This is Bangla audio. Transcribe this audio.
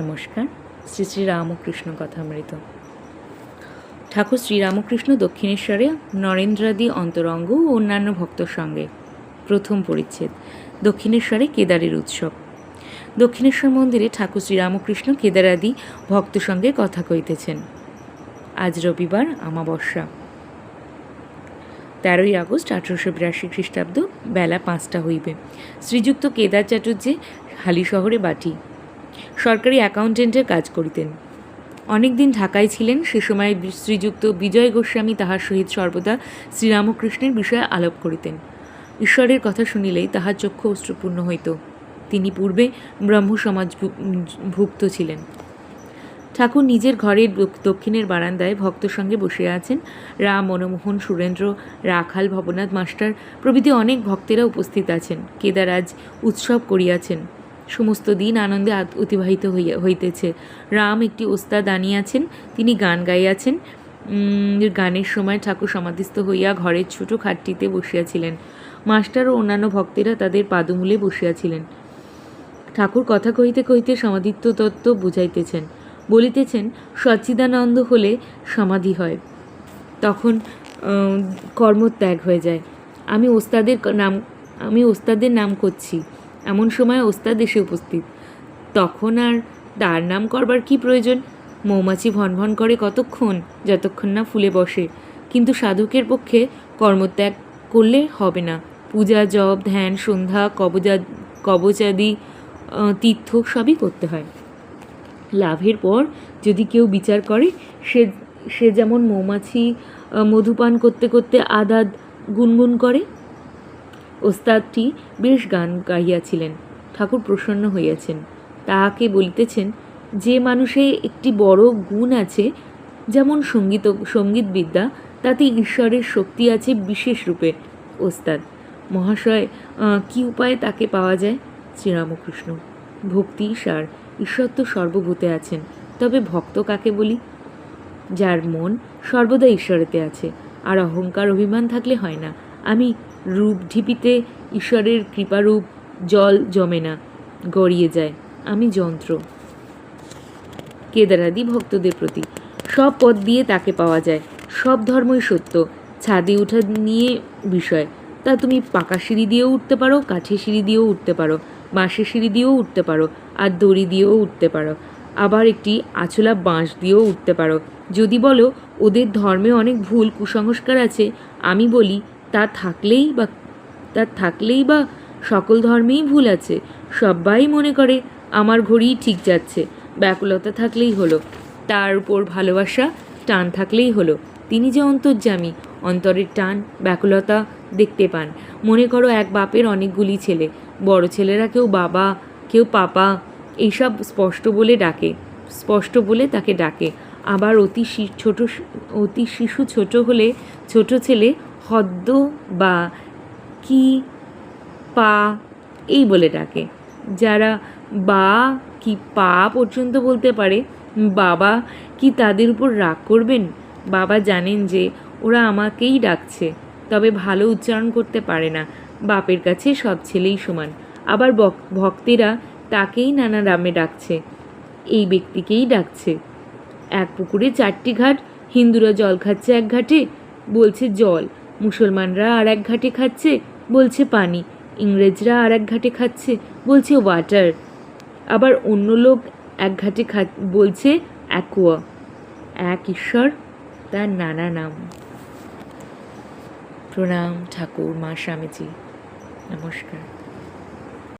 নমস্কার। শ্রী শ্রী রামকৃষ্ণ কথামৃত। ঠাকুর শ্রীরামকৃষ্ণ দক্ষিণেশ্বরে নরেন্দ্রাদি অন্তরঙ্গ ও অন্যান্য ভক্তর সঙ্গে প্রথম পরিচ্ছেদ, দক্ষিণেশ্বরে কেদারের উৎসব। দক্ষিণেশ্বর মন্দিরে ঠাকুর শ্রীরামকৃষ্ণ কেদারাদি ভক্ত সঙ্গে কথা কইতেছেন। আজ রবিবার আমাবস্যা। তেরোই আগস্ট আঠারোশো বিরাশি খ্রিস্টাব্দ বেলা পাঁচটা হইবে। শ্রীযুক্ত কেদার চাটুর্যে হালি শহরে বাটি। সরকারি অ্যাকাউন্টেন্টের কাজ করিতেন। অনেক দিন ঢাকায় ছিলেন, সে সময় শ্রীযুক্ত বিজয় গোস্বামী তাহার সহিত সর্বদা শ্রীরামকৃষ্ণের বিষয়ে আলাপ করিতেন। ঈশ্বরের কথা শুনিলেই তাহার চক্ষু অশ্রুপূর্ণ হইত। তিনি পূর্বে ব্রহ্ম সমাজ ভুক্ত ছিলেন। ঠাকুর নিজের ঘরের দক্ষিণের বারান্দায় ভক্ত সঙ্গে বসে আছেন। রাম, মনমোহন, সুরেন্দ্র, রাখাল, ভবনাথ মাস্টার প্রভৃতি অনেক ভক্তেরা উপস্থিত আছেন। কেদারাজ উৎসব করিয়াছেন। সমস্ত দিন আনন্দে অতিবাহিত হইয়া হইতেছে। রাম একটি ওস্তাদ আনিয়াছেন, তিনি গান গাইয়াছেন। গানের সময় ঠাকুর সমাধিস্থ হইয়া ঘরের ছোট খাটটিতে বসিয়াছিলেন। মাস্টার ও অন্যান্য ভক্তেরা তাদের পাদমূলে বসিয়াছিলেন। ঠাকুর কথা কহিতে কহিতে সমাধিত্ব তত্ত্ব বুঝাইতেছেন। বলিতেছেন, সচ্চিদানন্দ হলে সমাধি হয়। তখন কর্মত্যাগ হয়ে যায়। আমি ওস্তাদের নাম আমি ওস্তাদের নাম করছি। এমন সময় ওস্তাদ এসে উপস্থিত। তখন আর তার নাম করবার কি প্রয়োজন? মৌমাছি ভনভন করে কতক্ষণ, যতক্ষণ না ফুলে বসে। কিন্তু সাধকের পক্ষে কর্মত্যাগ করলে হবে না। পূজা, জপ, ধ্যান, সন্ধ্যা, কবজা, কবচাদি তীর্থ সবই করতে হয়। লাভের পর যদি কেউ বিচার করে, সে সে যেমন মৌমাছি মধুপান করতে করতে আদাদ গুনগুন করে ওস্তাদটি বেশ গান গাইয়াছিলেন, ঠাকুর প্রসন্ন হইয়াছেন। তাহাকে বলিতেছেন, যে মানুষে একটি বড় গুণ আছে, যেমন সংগীত, সঙ্গীতবিদ্যা, তাতে ঈশ্বরের শক্তি আছে বিশেষ রূপে, ওস্তাদ। মহাশয় কি উপায়ে তাকে পাওয়া যায়? শ্রীরামকৃষ্ণ, ভক্তি, সার, ঈশ্বর তো সর্বভূতে আছেন, তবে ভক্ত কাকে বলি? যার মন সর্বদা ঈশ্বরেতে আছে, আর অহংকার অভিমান থাকলে হয় না, আমি রূপ ঢিপিতে ঈশ্বরের কৃপারূপ জল জমে না, গড়িয়ে যায়। আমি যন্ত্র। কেদারাদি ভক্তদের প্রতি সব পথ দিয়ে তাকে পাওয়া যায়। সব ধর্মই সত্য। ছাদে ওঠা নিয়ে বিষয়। তা তুমি পাকা সিঁড়ি দিয়েও উঠতে পারো, কাঠের সিঁড়ি দিয়েও উঠতে পারো, বাঁশের সিঁড়ি দিয়েও উঠতে পারো, আর দড়ি দিয়েও উঠতে পারো। আবার একটি আছলা বাঁশ দিয়েও উঠতে পারো। যদি বলো, ওদের ধর্মে অনেক ভুল কুসংস্কার আছে, আমি বলি তা থাকলেই বা, তা থাকলেই বা সকল ধর্মেই ভুল আছে। সবাই মনে করে, আমার ঘড়িই ঠিক যাচ্ছে। ব্যাকুলতা থাকলেই হলো। তার উপর ভালোবাসা, টান থাকলেই হলো। তিনি যে অন্তর্যামী, অন্তরের টান ব্যাকুলতা দেখতে পান। মনে করো এক বাপের অনেকগুলি ছেলে। বড় ছেলেরা কেউ বাবা, কেউ পাপা, এইসব স্পষ্ট বলে ডাকে। স্পষ্ট বলে তাকে ডাকে। আবার অতি ছোট অতি শিশু ছোট হলে ছোট ছেলে হদ্দ বা কি পা এই বলে ডাকে। যারা বা কি পা পর্যন্ত বলতে পারে, বাবা কি তাদের উপর রাগ করবেন? বাবা জানেন যে ওরা আমাকেই ডাকছে, তবে ভালো উচ্চারণ করতে পারে না। বাপের কাছে সব ছেলেই সমান। আবার ভক্তেরা তাকেই নানা নামে ডাকছে। এই ব্যক্তিকেই ডাকছে। এক পুকুরে চারটি ঘাট, হিন্দুরা জল খাচ্ছে এক ঘাটে, বলছে জল। মুসলমানরা আর এক ঘাটে খাচ্ছে, বলছে পানি। ইংরেজরা আর এক ঘাটে খাচ্ছে, বলছে ওয়াটার আবার অন্য লোক এক ঘাটে খা, বলছে অ্যাকোয়া এক ঈশ্বর, তার নানা নাম। প্রণাম ঠাকুর, মা স্বামীজি। নমস্কার।